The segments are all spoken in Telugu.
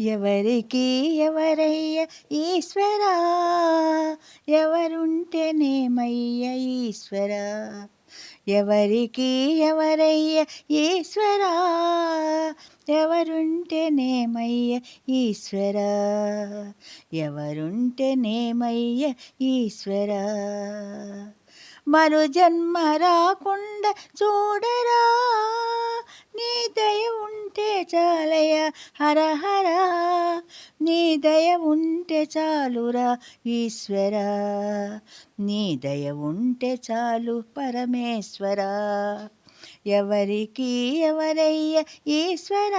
ఎవరికి ఎవరయ్య ఈశ్వరా? ఎవరుంటేనేమయ్య ఈశ్వరా? ఎవరికి ఎవరయ్య ఈశ్వరా? ఎవరుంటేనేమయ్య ఈశ్వరా? ఎవరుంటేనేమయ్య ఈశ్వరా? మరు జన్మ రాకుండా చూడరా? నీ దయ ఉంటే చాలయ హర హర. నీ దయ ఉంటే చాలురా ఈశ్వర. నీ దయ ఉంటే చాలు పరమేశ్వర. ఎవరికి ఎవరయ్య ఈశ్వర?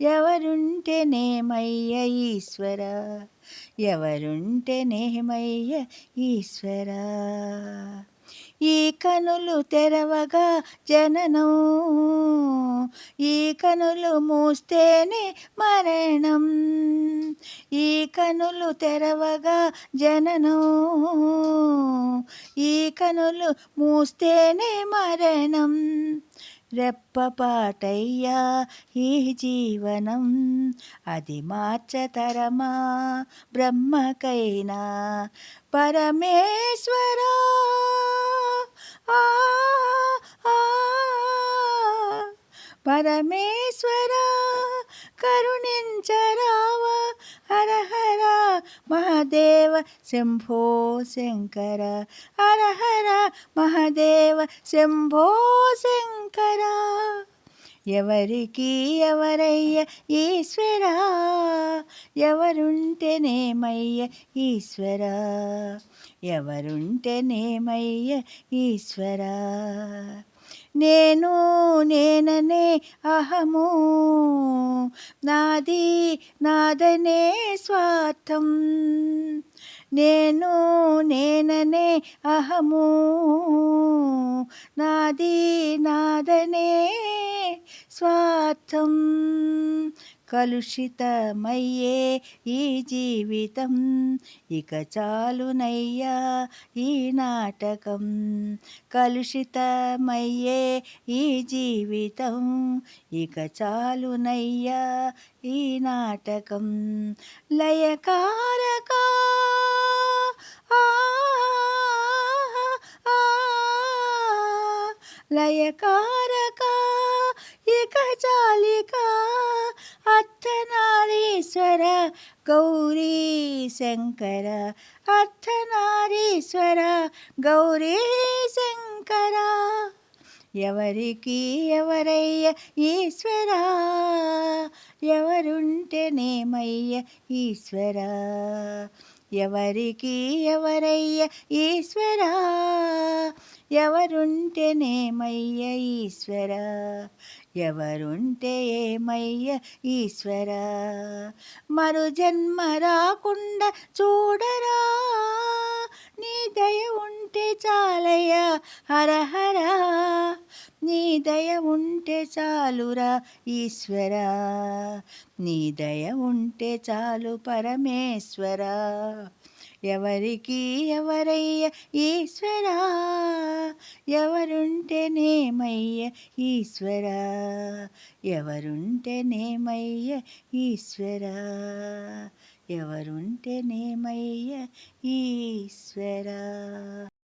ఎవరుంటే నేమయ్య ఈశ్వర? ఎవరుంటే నేమయ్య ఈశ్వర? ఈ కనులు తెరవగా జననం. ఈ కనులు మూస్తేనే మరణం. ఈ కనులు తెరవగా జననం. ఈ కనులు మూస్తేనే మరణం. రెప్పపాటయ్యా ఈ జీవనం అది మార్చతరమా? బ్రహ్మకైనా? పరమేశ్వరా? పరమేశ్వరా కరుణించరావా? మహదేవ శంభో శంకర. హర హర మహదేవ శంభో శంకర. ఎవరికి ఎవరయ్య ఈశ్వరా? ఎవరుంటేనేమయ్య ఈశ్వరా? ఎవరుంటేనేమయ్య ఈశ్వరా? నేను నేననే అహము. నాది నాదనే స్వార్థం నేను నేననే అహము నాది నాదనే స్వార్థం కలుషితమయ్యే ఈ జీవితం ఇక చాలునయ్యా ఈ నాటకం కలుషితమయ్యే ఈ జీవితం ఇక చాలునయ్యా ఈ నాటకం లయకారకా లయకారక ఇక చాలిక అర్ధనారీశ్వర గౌరీ శంకర. అర్ధనారీశ్వర గౌరీ శంకర. ఎవరికి ఎవరయ్య ఈశ్వరా? ఎవరుంటేనేమయ్య ఈశ్వరా? ఎవరికి ఎవరయ్య ఈశ్వరా? ఎవరుంటేనేమయ్య ఈశ్వరా? ఎవరుంటే ఏమయ్య ఈశ్వరా? మరు జన్మ రాకుండా చూడరా? నీ దయ ఉంటే చాలయ్య హర హరా నీ దయ ఉంటే చాలురా ఈశ్వరా. నీ దయ ఉంటే చాలు పరమేశ్వరా. ఎవరికి ఎవరయ్య ఈశ్వరా? ఎవరుంటేనేమయ్య ఈశ్వరా? ఎవరుంటేనేమయ్య ఈశ్వరా? ఎవరుంటేనేమయ్య ఈశ్వరా?